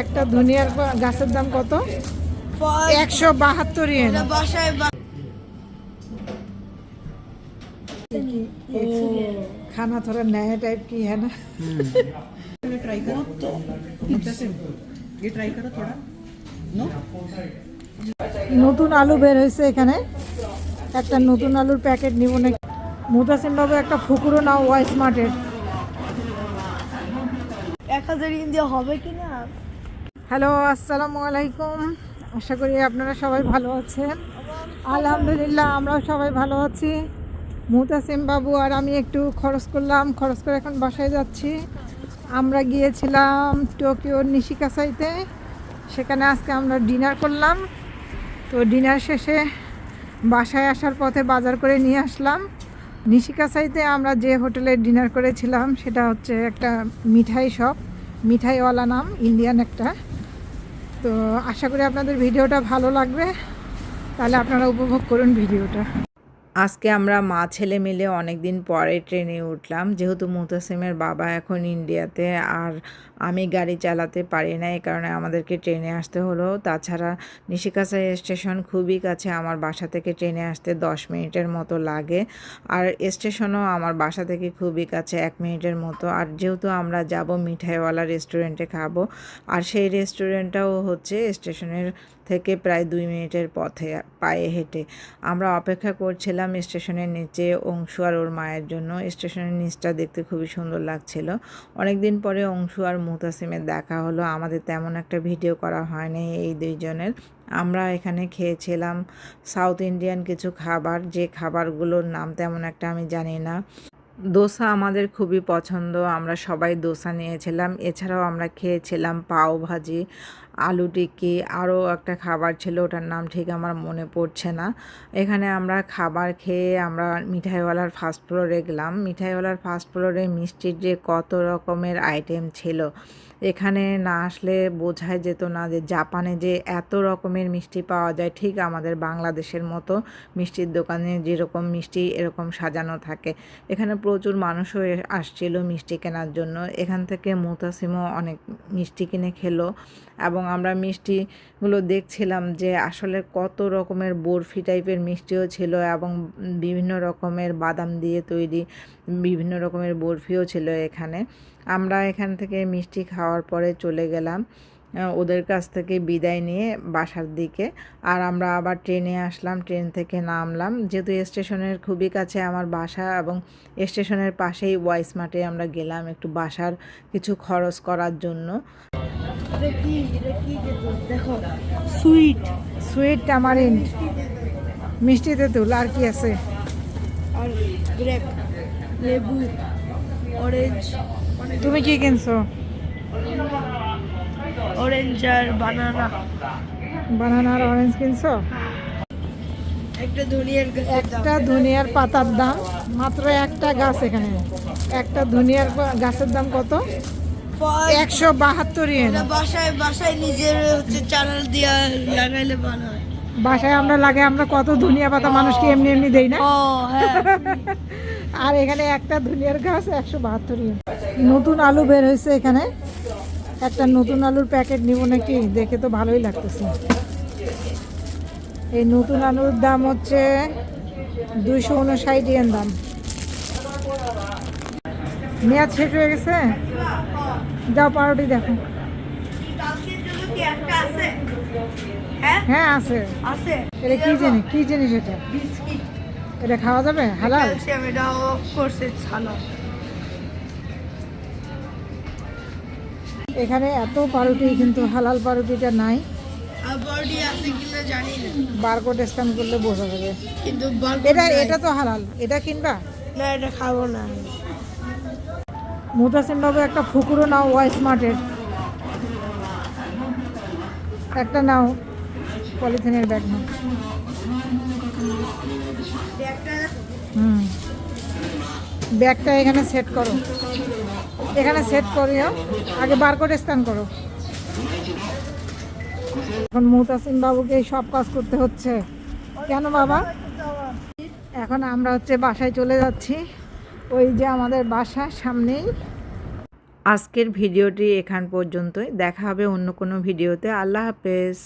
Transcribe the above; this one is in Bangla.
একটা ধনিয়ার পা- গাছের দাম কত একশো বাহাত্তর ইয়েন বাসায় বা- खाना थोड़ा नया टाइप की है ना ट्राई करो मुद्दासिर ये ट्राई करो थोड़ा नो নতুন আলু বের হয়েছে এখানে একটা নতুন আলুর প্যাকেট নিব নাকি মুতাসিম বাবু একটা ফুকুরো নাও ওয়াই স্মার্টের এক হাজার হবে কি না হ্যালো আসসালামু আলাইকুম। আশা করি আপনারা সবাই ভালো আছেন। আলহামদুলিল্লাহ আমরাও সবাই ভালো আছি। মুতাসিম বাবু আর আমি একটু খরচ করলাম। খরচ করে এখন বাসায় যাচ্ছি। আমরা গিয়েছিলাম টোকিওর নিশিকাসাইতে। সেখানে আজকে আমরা ডিনার করলাম। তো ডিনার শেষে বাসায় আসার পথে বাজার করে নিয়ে আসলাম। নিশিকাসাইতে আমরা যে হোটেলে ডিনার করেছিলাম, সেটা হচ্ছে একটা মিঠাই শপ মিঠাইওয়ালা নাম ইন্ডিয়ান একটা। তো আশা করি আপনাদের ভিডিওটা ভালো লাগবে। তাহলে আপনারা উপভোগ করুন ভিডিওটা। আজকে আমরা মা ছেলে মিলে অনেক দিন পরে ট্রেনে উঠলাম। যেহেতু মুতাসিমের বাবা এখন ইন্ডিয়াতে, আর আমি গাড়ি চালাতে পারি না এই কারণে আমাদেরকে ট্রেনে আসতে হলো। তাছাড়া নিশিকাছা স্টেশন খুবই কাছে, আমার বাসা থেকে ট্রেনে আসতে দশ মিনিটের মতো লাগে। আর স্টেশনও আমার বাসা থেকে খুবই কাছে, এক মিনিটের মতো। আর যেহেতু আমরা যাব মিঠাইওয়ালা রেস্টুরেন্টে খাব, আর সেই রেস্টুরেন্টটাও হচ্ছে স্টেশনের থেকে প্রায় দুই মিনিটের পথে পায়ে হেঁটে। আমরা অপেক্ষা করছিলাম স্টেশনের নিচে অংশু আর ওর মায়ের জন্য। স্টেশনের নিচটা দেখতে খুবই সুন্দর লাগছিল। অনেক দিন পরে অংশু আর মুতাসিমের দেখা হলো। আমাদের তেমন একটা ভিডিও করা হয়নি এই দুইজনের। আমরা এখানে খেয়েছিলাম সাউথ ইন্ডিয়ান কিছু খাবার। যে খাবারগুলোর নাম তেমন একটা আমি জানি না। দোসা আমাদের খুবই পছন্দ। আমরা সবাই দোসা নিয়েছিলাম। এছাড়াও আমরা খেয়েছিলাম পাও ভাজি আলু টিক্কি আরও একটা খাবার ছিল, ওটার নাম ঠিক আমার মনে পড়ছে না। এখানে আমরা খাবার খেয়ে আমরা মিঠাইওয়ালার ফার্স্ট ফ্লোরে গেলাম। মিঠাইওয়ালার ফার্স্ট ফ্লোরে মিষ্টির যে কত রকমের আইটেম ছিল, এখানে না আসলে বোঝাই যেত না যে জাপানে যে এত রকমের মিষ্টি পাওয়া যায়, ঠিক আমাদের বাংলাদেশের মতো মিষ্টির দোকানে যেরকম মিষ্টি, এরকম সাজানো থাকে। এখানে প্রচুর মানুষও আসছিল মিষ্টি কেনার জন্য। এখান থেকে মুতাসিমও অনেক মিষ্টি কিনে খেলো এবং আমরা মিষ্টিগুলো দেখছিলাম যে আসলে কত রকমের বরফি টাইপের মিষ্টিও ছিল এবং বিভিন্ন রকমের বাদাম দিয়ে তৈরি বিভিন্ন রকমের বরফিও ছিল এখানে। আমরা এখান থেকে মিষ্টি খাওয়ার পরে চলে গেলাম। ওদের কাছ থেকে বিদায় নিয়ে বাসার দিকে। আর আমরা আবার ট্রেনে আসলাম ট্রেন থেকে নামলাম। যেহেতু স্টেশনের খুবই কাছে আমার বাসা এবং স্টেশনের পাশেই ওয়াইস মাঠে আমরা গেলাম একটু বাসার কিছু খরচ করার জন্য। এটা কি এটা কি যেত? দেখো। সুইট সুইট টামারিন্ড মিষ্টি তেঁতুল আর কি আছে? আর গ্রেপ লেবু অরেঞ্জ। তুমি কি কিনছো? অরেঞ্জ আর বানানা বানানা আর অরেঞ্জ কিনছো? একটা ধনিয়ার একটা ধনিয়ার পাতার দাম। মাত্র একটা গাছ এখানে। একটা ধনিয়ার গাছের দাম কত? একশো বাহাত্তর বাসায় বাসায় নিজের হচ্ছে চানাল দিয়া লাগাইলে ভালো হয়। বাসায় আমরা লাগে আমরা কত ধনিয়া পাতা মানুষকে এমনি এমনি দেই না? হ্যাঁ। আর এখানে একটা ধনিয়ার গাছ একশো বাহাত্তর নতুন আলু বের হয়েছে এখানে। একটা নতুন আলুর প্যাকেট নিব নাকি? দেখে তো ভালোই লাগতেছে। এই নতুন আলুর দাম হচ্ছে দুইশো উনষাট ইয়েন দাম। মেয়াদ শেষ হয়ে গেছে? যাও পাউরুটি দেখো। হ্যাঁ আছে। আছে এটা কি জিনিস? কি জিনিস এটা? এটা খাওয়া যাবে? হালাল? এখানে এত পাউরুটি কিন্তু হালাল পাউরুটিটা নাই। বারকোড স্ক্যান করলে বোঝা যাবে। কিন্তু এটা এটা তো হালাল। এটা কিনবা? না এটা খাব না মুতাসিম বাবু একটা ফুকুরো নাও ওয়াই স্মার্টের। একটা নাও পলিথিনের ব্যাগ নাও। হুম। ব্যাগটা এখানে সেট করো। এখানে সেট করিও। আগে বারকোড স্ক্যান করো। এখন মুতাসিম বাবুকে সব কাজ করতে হচ্ছে। কেন বাবা? এখন আমরা হচ্ছে বাসায় চলে যাচ্ছি। ওই যে আমাদের বাসা সামনেই। আজকের ভিডিওটি এখান পর্যন্তই। দেখা হবে অন্য কোনো ভিডিওতে। আল্লাহ হাফেজ।